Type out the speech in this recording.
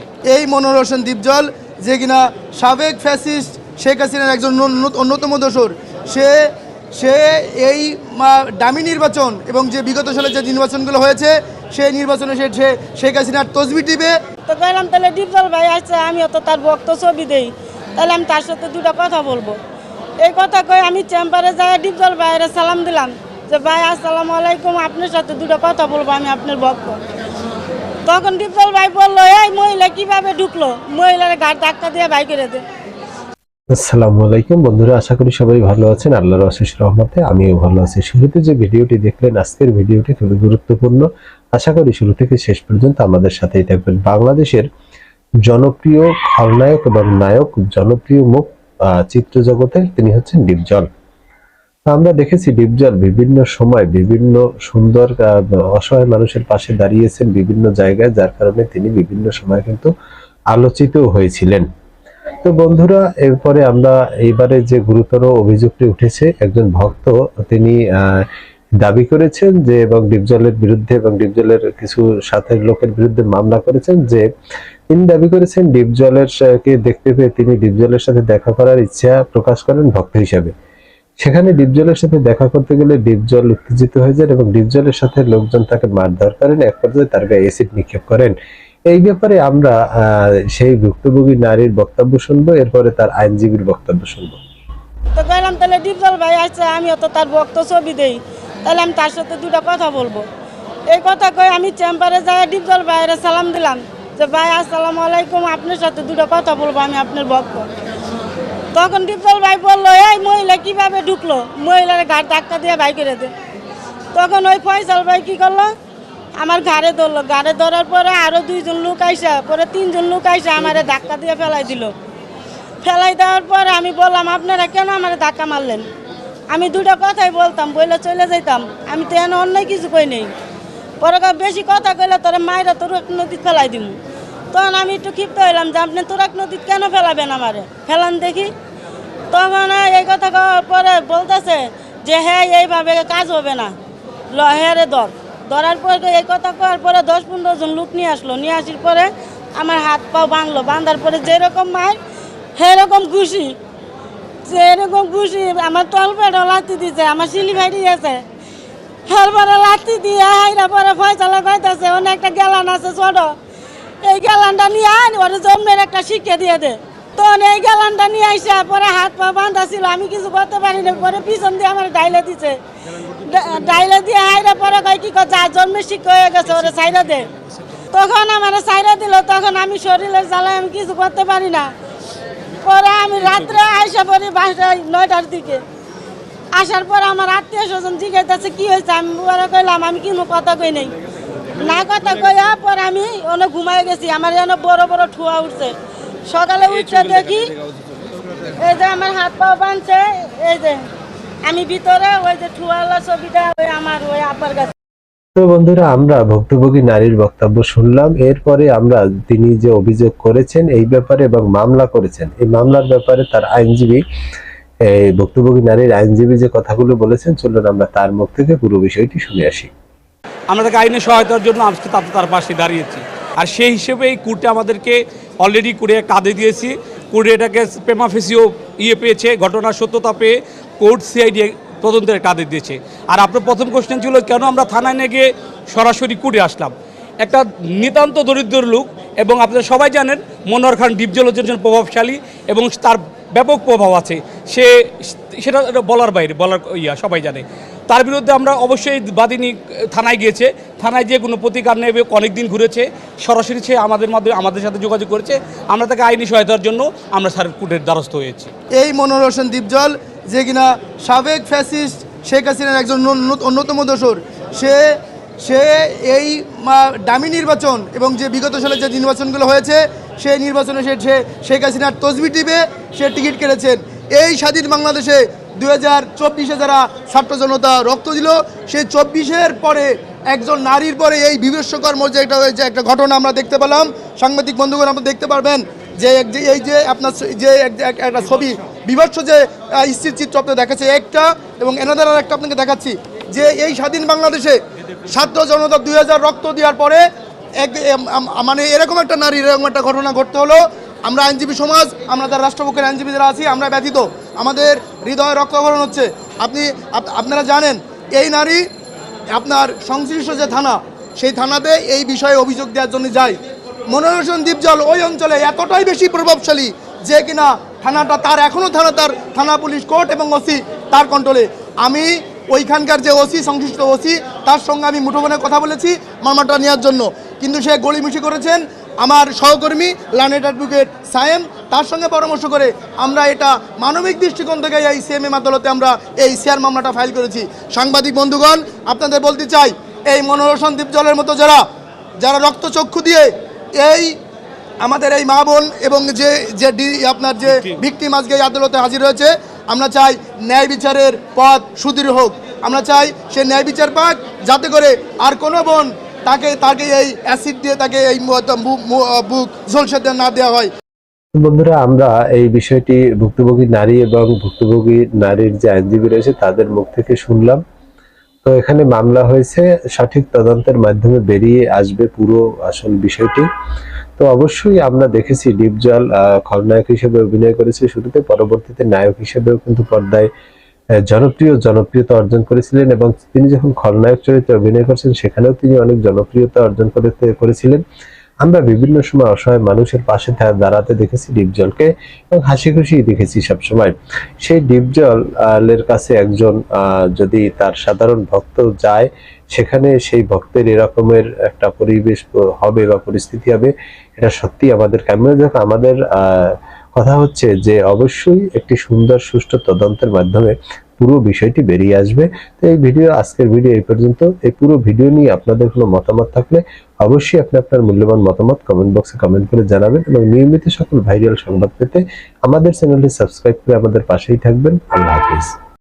হয়েছে এই মনোহর হোসেন দীপজল যে কিনা সাবেক ফ্যাসিস্ট শেখ হাসিনার একজন অন্যতম দোসর সে সে এই মা- ডামি নির্বাচন এবং যে বিগত সালে যে নির্বাচনগুলো হয়েছে সেই নির্বাচনে সে সে শেখ হাসিনার তসবি টিপে তো কইলাম তাহলে ডিপজল ভাই আসছে আমি তো তার বক্ত ছবি দেই। তাহলে আমি তার সাথে দুটো কথা বলব। এই কথা কই আমি চেম্বারে যাই ডিপজল ভাইয়ের সালাম দিলাম যে ভাই আসসালামু আলাইকুম আপনার সাথে দুটো কথা বলব আমি আপনার বক্ত। তখন ডিপজল ভাই বলল, এই মহিলা কীভাবে ঢুকলো? মহিলার ঘাট ধাক্কা দিয়ে ভাই করে দে। আসসালামু আলাইকুম বন্ধুরা, আশা করি সবাই ভালো আছেন। আল্লাহর অশেষ রহমতে আমিও ভালো আছি। শুরুতে যে ভিডিওটি দেখলেন, আজকের ভিডিওটি খুবই গুরুত্বপূর্ণ। আশা করি শুরু থেকে শেষ পর্যন্ত আমাদের সাথেই থাকবেন। বাংলাদেশের জনপ্রিয় খলনায়ক এবং নায়ক, জনপ্রিয় মুখ চিত্র জগতের তিনি হচ্ছেন ডিপজল আমরা দেখেছি ডিপজল বিভিন্ন সময় বিভিন্ন সুন্দর অসহায় মানুষের পাশে দাঁড়িয়েছেন বিভিন্ন জায়গায়, যার কারণে তিনি বিভিন্ন সময় কিন্তু আলোচিত হয়েছিলেন। তো বন্ধুরা, এরপরে আমরা এইবারে যে গুরুতর অভিযোগটি উঠেছে, একজন ভক্ত তিনি দাবি করেছেন যে এবং ডিপজলের বিরুদ্ধে এবং ডিপজলের কিছু সাথের লোকের বিরুদ্ধে মামলা করেছেন যে তিনি দাবি করেছেন ডিপজলের কে দেখতে পেয়ে তিনি ডিপজলের সাথে দেখা করার ইচ্ছা প্রকাশ করেন ভক্ত হিসাবে। সেখানে ডিপজলের সাথে দেখা করতে গেলে ডিপজল উত্তেজিত হয়ে যান এবং ডিপজলের সাথে লোকজন তাকে মারধর করেন। এক পর্যায়ে তার গায়ে এসিড নিক্ষেপ করেন। এই ব্যাপারে আমরা সেই ভুক্তভোগী নারীর বক্তব্য শুনব। এরপরে তার আইনজীবীর বক্তব্য শুনব। তো কইলাম, তাহলে ডিপজল ভাই আসছে আমিও তো তার বক্ত ছবি দেই। তাহলে আমি তার সাথে দুটো কথা বলব। এই কথা কই আমি চেম্বারে যাই ডিপজল ভাইয়ের সালাম দিলাম যে, ভাই, আসসালামু আলাইকুম, আপনার সাথে দুটো কথা বলব, আমি আপনার বক্ত তখন ডিপজল ভাই বলল, এই মহিলা কীভাবে ঢুকলো? মহিলার ঘাট ধাক্কা দিয়ে ভাই করে দে। তখন ওই ফয়সাল ভাই কি করল? আমার ঘাড়ে ধরলো। ঘাড়ে ধরার পরে আরও দুইজন লোক আইসা, পরে তিনজন লোক আইসা আমারে ধাক্কা দিয়ে ফেলাই দিল। ফেলাই দেওয়ার পরে আমি বললাম, আপনারা কেন আমার ধাক্কা মারলেন? আমি দুটো কথাই বলতাম, বইলে চলে যাইতাম। আমি তো এনে অন্য কিছু কই নেই। পরে বেশি কথা কইলে তোরা মায়েরা তোর নদীত ফেলাই দিব তখন আমি একটু ক্ষিপ্ত হইলাম যে আপনি তোরাক নদীত কেন ফেলাবেন আমারে? ফেলান দেখি। তখন এই কথা কওয়ার পরে বলতেছে যে হ্যাঁ এইভাবে কাজ হবে না। ল হ্যাঁ রে, ধর। ধরার পরে এই কথা কওয়ার পরে দশ পনেরো জন লোক নিয়ে আসলো। নিয়ে আসার পরে আমার হাত পাও বাঁধলো বাঁধার পরে যেরকম মায়ের সেরকম খুশি। সেরকম খুশি, আমার তল পেটও লাতি দিছে, আমার সিলি ভাই দিয়েছে তারপরে লাতি দিয়ে হাইরা পরে ফয়সালা কইতাছে, অনেকটা গেলান আছে ছোট এই গেলানটা নিয়ে আন ওরে জন্মের একটা শিক্ষা দিয়ে দে। তখন এই গেলানটা নিয়ে আইসা পরে হাত পা বাঁধা ছিল, আমি কিছু করতে পারি না পরে পিছন দিয়ে আমার ডাইলে দিছে। ডাইলে দিয়ে হাইরা পরে কয়, কি কথা জন্মের শিক্ষা হয়ে গেছে, ওরে সাইরা দে। তখন আমার সাইরা দিল, তখন আমি শরীরের জ্বালায় আমি কিছু করতে পারি না। পরে আমি রাত্রে আইসা পরে বাসায় নয়টার দিকে। আসার পর আমার আত্মীয় স্বজন জিজ্ঞাসা কি হয়েছে? আমি কইলাম, আমি কোনো কথা কই নাই। না কথা পরে আমি অনেক ঘুমাই গেছি। আমার যেন বড় বড় ঠুয়া উঠছে। সকালে উঠতে দেখি এই যে আমার হাত পা বাঁধছে এই যে আমি ভিতরে ওই যে ঠুয়ালা ছবিটা ওই আমার ওই আপার কাছে। তো বন্ধুরা আমরা ভুক্তভোগী নারীর বক্তব্য শুনলাম। এরপরে আমরা তিনি যে অভিযোগ করেছেন এই ব্যাপারে এবং মামলা করেছেন এই মামলার ব্যাপারে তার আইনজীবী এই ভুক্তভোগী নারীর আইনজীবী যে কথাগুলো বলেছেন চলুন আমরা তার মুখ থেকে পুরো বিষয়টি শুনে আসি। আমরা তাকে আইনি সহায়তার জন্য আজকে তাতে তার পাশে দাঁড়িয়েছি। আর সেই হিসেবে এই কোর্টে আমাদেরকে অলরেডি করে কাঁদে দিয়েছি। কোর্টে এটাকে প্রেমাফেসিও ইয়ে পেয়েছে, ঘটনার সত্যতা পেয়ে কোর্ট সিআইডি তদন্তের কাঁদে দিয়েছে। আর আপনার প্রথম কোশ্চেন ছিল, কেন আমরা থানায় নিয়ে গিয়ে সরাসরি কোর্টে আসলাম? একটা নিতান্ত দরিদ্র লোক এবং আপনারা সবাই জানেন মনোহর খান ডিপজল একজন প্রভাবশালী এবং তার ব্যাপক প্রভাব আছে। সে, সেটা বলার বাইরে, বলার ইয়া, সবাই জানে। তার বিরুদ্ধে আমরা অবশ্যই বাদিনী থানায় গিয়েছে। থানায় গিয়ে কোনো প্রতিকার নেবে অনেক দিন ঘুরেছে, সরাসরি সে আমাদের মাধ্যমে আমাদের সাথে যোগাযোগ করেছে। আমরা তাকে আইনি সহায়তার জন্য আমরা স্যার কোর্টের দ্বারস্থ হয়েছি। এই মনোহর হোসেন দীপজল, যে কিনা সাবেক ফ্যাসিস্ট শেখ হাসিনার একজন অন্য- অন্যতম দোসর সে সে এই, মা- ডামি নির্বাচন এবং যে বিগত সালে যে নির্বাচনগুলো হয়েছে, সেই নির্বাচনে সে সে শেখ হাসিনার তসবি টিপে সে টিকিট কেটেছেন এই স্বাধীন বাংলাদেশে দু হাজার চব্বিশে যারা ছাত্র জনতা রক্ত দিল, সেই চব্বিশের পরে একজন নারীর পরে এই বিভৎসকর যে যে একটা ঘটনা আমরা দেখতে পেলাম। সাংবাদিক বন্ধুগণ, আপনারা দেখতে পারবেন যে এই যে আপনার যে এক- এক- একটা ছবি, বিভৎস যে স্থির চিত্র আপনার দেখাচ্ছে, একটা এবং এনাদের আর একটা আপনাকে দেখাচ্ছি, যে এই স্বাধীন বাংলাদেশে ছাত্র জনতা দুই হাজার রক্ত দেওয়ার পরে এক মানে এরকম একটা নারী, এরকম একটা ঘটনা ঘটতে হলো। আমরা আইনজীবী সমাজ, আমরা যারা রাষ্ট্রপক্ষের আইনজীবী যারা আছি, আমরা ব্যথিত আমাদের হৃদয় রক্তকরণ হচ্ছে। আপনি আপনারা জানেন, এই নারী, আপনার সংশ্লিষ্ট যে থানা, সেই থানাতে এই বিষয়ে অভিযোগ দেওয়ার জন্য যায়। মনোরঞ্জন দ্বীপজল ওই অঞ্চলে এতটাই বেশি প্রভাবশালী যে কিনা থানাটা তার এখনও থানা তার, থানা পুলিশ কোর্ট এবং ওসি তার কন্ট্রোলে। আমি ওইখানকার যে ওসি, সংশ্লিষ্ট ওসি, তার সঙ্গে আমি মুঠোফোনে কথা বলেছি মামলাটা নেওয়ার জন্য। কিন্তু সে গলিমিশি করেছেন। আমার সহকর্মী লানেট অ্যাডভোকেট সায়েম তার সঙ্গে পরামর্শ করে আমরা এটা মানবিক দৃষ্টিকোণ থেকে এই সিএমএম আদালতে আমরা এই শেয়ার মামলাটা ফাইল করেছি। সাংবাদিক বন্ধুগণ আপনাদের বলতে চাই এই মনোরোশন দ্বীপজলের মতো যারা যারা রক্তচক্ষু দিয়ে এই আমাদের এই মা বোন এবং যে যে ডি- আপনার যে ভিকটিম। আজকে এই আদালতে হাজির হয়েছে আমরা চাই ন্যায় বিচারের পথ সুদৃঢ় হোক। আমরা চাই সে ন্যায় বিচার পাক যাতে করে আর কোনো বোন তাকে তাকে এই অ্যাসিড দিয়ে তাকে এই বুক ঝলসে না দেওয়া হয়। বন্ধুরা, আমরা এই বিষয়টি ভুক্তভোগী নারী এবং ভুক্তভোগী নারীর যে আইনজীবী রয়েছে তাদের মুখ থেকে শুনলাম। তো এখানে মামলা হয়েছে, সঠিক তদন্তের মাধ্যমে বেরিয়ে আসবে পুরো আসল বিষয়টি। তো অবশ্যই আমরা দেখেছি ডিপজল খলনায়ক হিসেবে অভিনয় করেছে শুরুতে, পরবর্তীতে নায়ক হিসেবেও কিন্তু পর্দায় জনপ্রিয়, জনপ্রিয়তা অর্জন করেছিলেন এবং তিনি যখন খলনায়ক চরিত্রে অভিনয় করছেন, সেখানেও তিনি অনেক জনপ্রিয়তা অর্জন করতে করেছিলেন। আমরা বিভিন্ন সময় অসহায় মানুষের পাশে দাঁড়াতে দেখেছি ডিপজলকে এবং হাসি খুশি দেখেছি সবসময়। সেই ডিপজল আহ, এর কাছে একজন যদি তার সাধারণ ভক্ত যায় সেখানে সেই ভক্তের এরকমের একটা পরিবেশ হবে বা পরিস্থিতি হবে এটা সত্যি আমাদের কেমন দেখ আমাদের কথা হচ্ছে যে অবশ্যই একটি সুন্দর সুষ্ঠু তদন্তের মাধ্যমে পুরো বিষয়টি বেরিয়ে আসবে। তো এই ভিডিও, আজকের ভিডিও এই পর্যন্ত। এই পুরো ভিডিও নিয়ে আপনাদের কোনো মতামত থাকলে অবশ্যই আপনি আপনার মূল্যবান মতামত কমেন্ট বক্সে কমেন্ট করে জানাবেন এবং নিয়মিত সকল ভাইরাল সংবাদ পেতে আমাদের চ্যানেলটি সাবস্ক্রাইব করে আমাদের পাশেই থাকবেন। আল্লাহ হাফিজ।